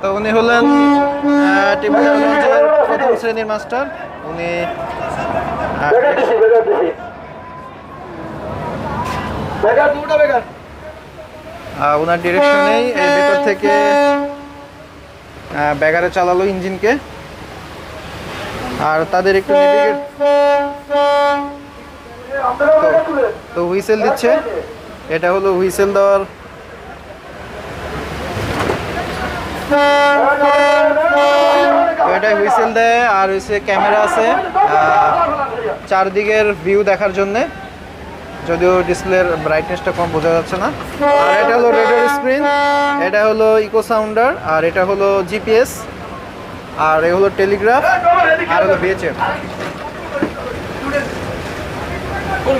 তো উনি হলেন প্রথম শ্রেণির মাস্টার। উনি ওনার ডিরেকশনেই এর ভেতর থেকে ব্যাগারে চালালো ইঞ্জিনকে। আর তাদের একটু তো হুইসেল দিচ্ছে। এটা হলো হুইসেল দেওয়ার তো এটা হুইসেল দেয়, আর হচ্ছে ক্যামেরা আছে চারদিকের ভিউ দেখার জন্য। যদিও ডিসপ্লের ব্রাইটনেসটা কম বোঝা যাচ্ছে না। আর এটা হলো রেডার স্ক্রিন এটা হলো ইকো সাউন্ডার আর এটা হলো জিপিএস আর এ হলো টেলিগ্রাফ আর হলো বিএচএফ কোন